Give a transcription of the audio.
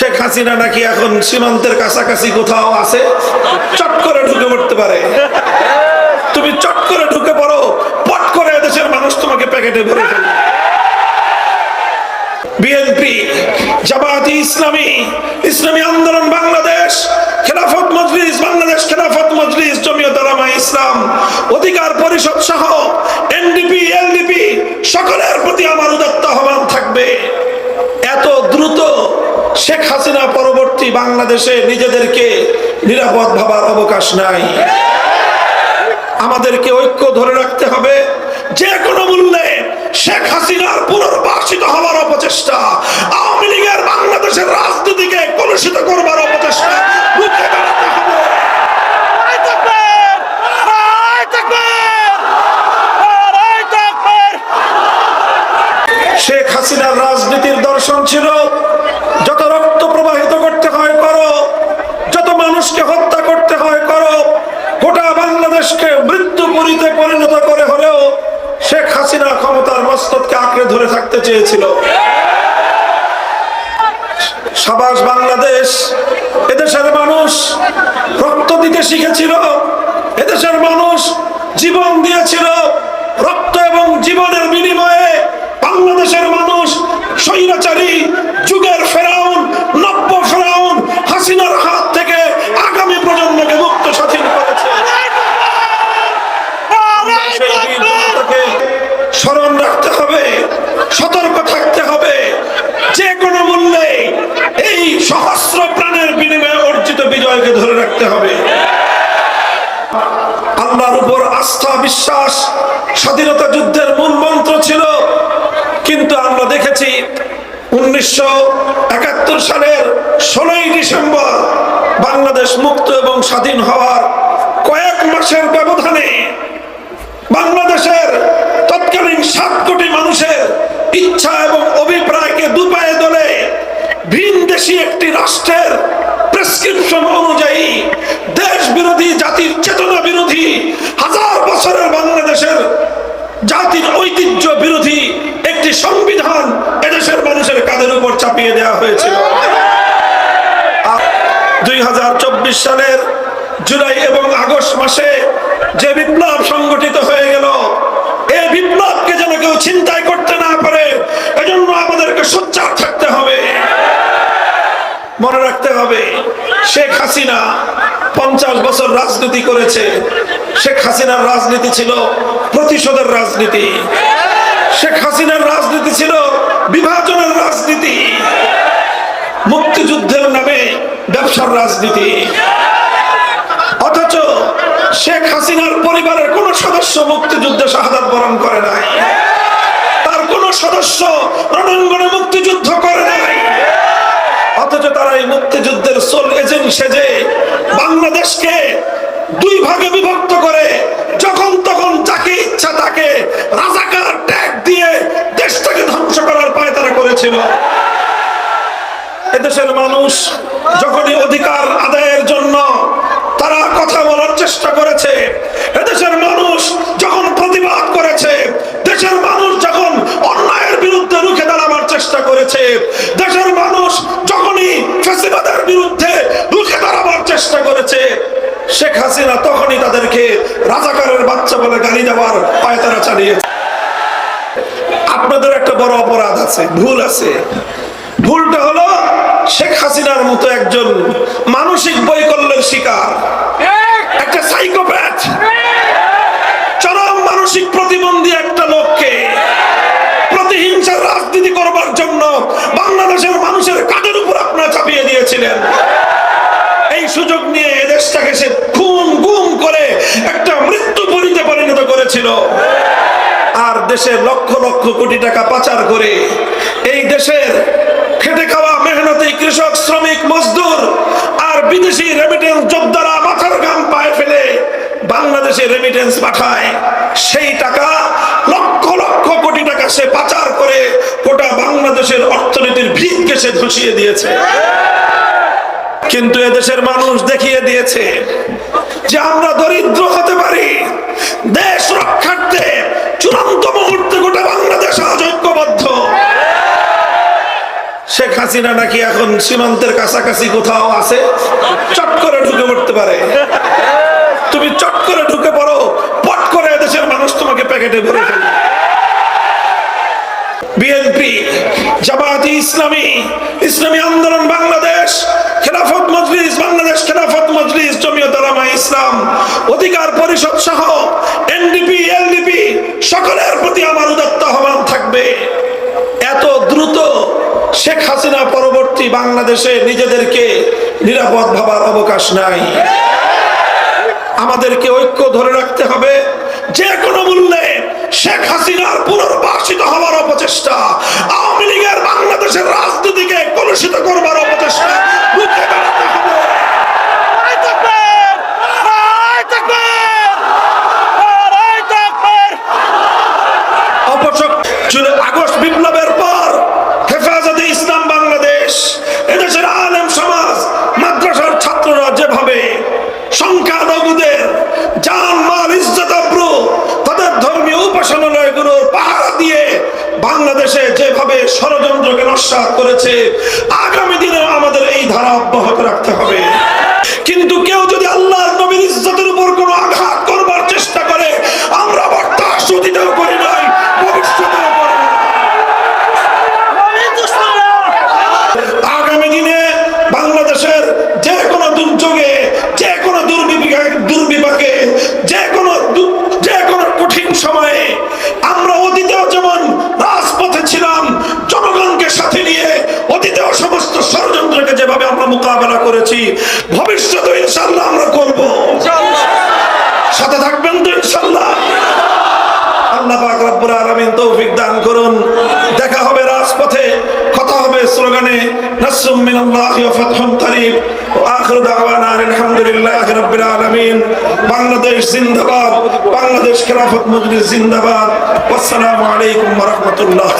শেখ হাসিনা নাকি এখন সীমান্তের কাছাকাছি কোথাও আছে? চট করে ঢুকে পড়তে পারে। তুমি চট করে ঢুকে পড়ো, পট করে এদেশের মানুষ তোমাকে প্যাকেটে ভরে ফেলবে। বিএনপি ইসলামী ইসলামী আন্দোলন বাংলাদেশ, খেলাফত মজলিস, বাংলাদেশ খেলাফত মজলিস, জমিয়ত আলামা ইসলাম, অধিকার পরিষদ সহ এনডিপি, এলডিপি, সকলের প্রতি আমার উদাত্ত আহ্বান থাকবে এত দ্রুত শেখ হাসিনা পরবর্তী বাংলাদেশে নিজেদেরকে নিরাপদ ভাবার অবকাশ নাই। আমাদেরকে ঐক্য ধরে রাখতে হবে। যে কোনো মূল্যে শেখ হাসিনার পুনর্বাসিত হওয়ার অপচেষ্টা আওয়ামী লীগের বাংলাদেশের রাজনীতিকে কলুষিত করবার অপচেষ্টা রুখে দাঁড়াতে হবে। শেখ হাসিনার রাজনীতির দর্শন ছিল। যত রক্ত প্রবাহিত করতে হয় করো যত মানুষকে হত্যা করতে হয় করো গোটা বাংলাদেশকে পরিণত করে হলেও শেখ হাসিনা ক্ষমতার মস্তককে আঁকড়ে ধরে থাকতে চেয়েছিল। সাবাস বাংলাদেশ এদেশের মানুষ রক্ত দিতে শিখেছিল, এদেশের মানুষ জীবন দিয়েছিল। রক্ত এবং জীবনের বিনিময়ে বাংলাদেশের মানুষ স্বৈরাচারী যুগের রাখতে হবে। আল্লাহর উপর আস্থা, বিশ্বাস, স্বাধীনতা যুদ্ধের মূল মন্ত্র ছিল। কিন্তু আমরা দেখেছি উনিশশো একাত্তর সালের ষোলোই ডিসেম্বর বাংলাদেশ মুক্ত এবং স্বাধীন হওয়ার কয়েক মাসের ব্যবধানে বাংলাদেশের তৎকালীন সাত কোটি মানুষের ইচ্ছা এবং অভিপ্রায়কে দুপায়ে দলে ভিন দেশি একটি রাষ্ট্রের প্রেসক্রিপশন অনুযায়ী দেশ বিরোধী জাতির চেতনা বিরোধী, হাজার বছরের বাংলাদেশের জাতির ঐতিহ্য বিরোধী একটি সংবিধান এদেশের মানুষের কাঁধের উপর চাপিয়ে দেওয়া হয়েছিল। দুই হাজার চব্বিশ সালের জুলাই এবং আগস্ট মাসে যে বিপ্লব সংগঠিত হয়ে গেল এই বিপ্লবকে যেন কেউ চিন্তাই করতে না পারে, এজন্য মনে রাখতে হবে, শেখ হাসিনা পঞ্চাশ বছর রাজনীতি করেছে। শেখ হাসিনার রাজনীতি ছিল প্রতিশোধের রাজনীতি। শেখ হাসিনার রাজনীতি ছিল বিভাজনের রাজনীতি। মুক্তিযুদ্ধের নামে ব্যবসার রাজনীতি। অথচ শেখ হাসিনার পরিবারের কোন সদস্য মুক্তিযুদ্ধে শাহাদাত বরণ করে নাই। তার কোন সদস্য রণাঙ্গনে মুক্তিযুদ্ধ সেজে বাংলাদেশকে দুই ভাগে বিভক্ত করে যখন তখন যাকে ইচ্ছা তাকে রাজাকার ট্যাগ দিয়ে দেশটাকে ধ্বংস করার পায় তারা করেছিল। এদেশের মানুষ যখনই অধিকার আদায়ের জন্য তারা কথা বলার চেষ্টা করেছে এদেশের মানুষ যখন প্রতিবাদ করেছে দেশের মানুষ যখন অন্যায়ের বিরুদ্ধে রুখে দাঁড়াবার চেষ্টা করেছে দেশের মানুষ যখনই ফেসিবাদের বিরুদ্ধে রুখে দাঁড়াবার চেষ্টা করেছে হাসিনা তখনই তাদেরকে রাজাকারের বাচ্চা বলে গালি দেওয়ার পায়তারা চালিয়েছে আপনাদের একটা বড় অপরাধ আছে, ভুল আছে। ভুলটা হলো শেখ হাসিনার মতো একজন মানসিক বৈকল্যের শিকার, একটা সাইকোপ্যাথ। চরম মানসিক প্রতিবন্ধী একটা লোককে প্রতিহিংসার রাজনীতি করবার জন্য বাংলাদেশের মানুষের কাঁধের উপর আপনারা চাপিয়ে দিয়েছিলেন। এই সুযোগ নিয়ে এদেশটাকে সে একটা মৃত্যু পরিতে পরিণত করেছিল। আর দেশের লক্ষ লক্ষ কোটি টাকা পাচার করে এই দেশের খেটে খাওয়া মেহনতি কৃষক, শ্রমিক, মজদুর আর বিদেশি রেমিটেন্স যোদ্ধারা মাথার গাম পায়ে ফেলে বাংলাদেশে রেমিটেন্স পাঠায়। সেই টাকা লক্ষ লক্ষ কোটি টাকা সে পাচার করে গোটা বাংলাদেশের অর্থনীতির ভিতকে সে ধসিয়ে দিয়েছে। কিন্তু এদেশের মানুষ দেখিয়ে দিয়েছে যে আমরা দরিদ্র হতে পারি। দেশ রক্ষার্থে চূড়ান্ত মুহূর্তে গোটা বাংলাদেশ আজ ঐক্যবদ্ধ শেখ হাসিনা নাকি এখন সীমান্তের কাছাকাছি কোথাও আছে? চট করে ঢুকে পড়তে পারে। তুমি চট করে ঢুকে পড়ো, পট করে এদেশের মানুষ তোমাকে প্যাকেটে ভরে ফেলবে। বিএনপি, জামায়াতি ইসলামী ইসলামী আন্দোলন বাংলাদেশ খেলাফত মজলিস, বাংলাদেশ খেলাফত মজলিস, জমিয়ত আলামা ইসলাম, অধিকার পরিষদ সহ এনডিপি, এলডিপি সকলের প্রতি আমার উদাত্ত আহ্বান থাকবে। এত দ্রুত শেখ হাসিনা পরবর্তী বাংলাদেশে নিজেদেরকে নিরাপদ ভাবার অবকাশ নাই। আমাদেরকে ঐক্য ধরে রাখতে হবে। যে কোনো মূল্যে শেখ হাসিনার পুনর্বাসিত হওয়ার অপচেষ্টা। আওয়ামী লীগের বাংলাদেশের রাজনীতিকে কলুষিত করবার অপচেষ্টা! অপচক আগস্ট বিপ্লবের বাংলাদেশে যেভাবে ষড়যন্ত্রকে নস্বাত করেছে, আগামী দিনে আমাদের এই ধারা অব্যাহত রাখতে হবে। কিন্তু কেউ যদি আল্লাহ নবীর ইজ্জতের যেভাবে আমরা মোকাবেলা করেছি ভবিষ্যতে ইনশাল্লাহ আমরা করব। সাথে থাকবেন তো ইনশাল্লাহ আল্লাহ পাক রব্বুল আলামিন তৌফিক দান করুন। দেখা হবে রাজপথে কথা হবে স্লোগানে নাসরুম মিনাল্লাহি ওয়া ফাতহুন করিব ওয়া আখিরু দাওয়ানা আলহামদুলিল্লাহি রাব্বিল আলামিন। বাংলাদেশ জিন্দাবাদ বাংলাদেশ খেলাফত মজলিস জিন্দাবাদ। ওয়াসসালামু আলাইকুম ওয়া রাহমাতুল্লাহ।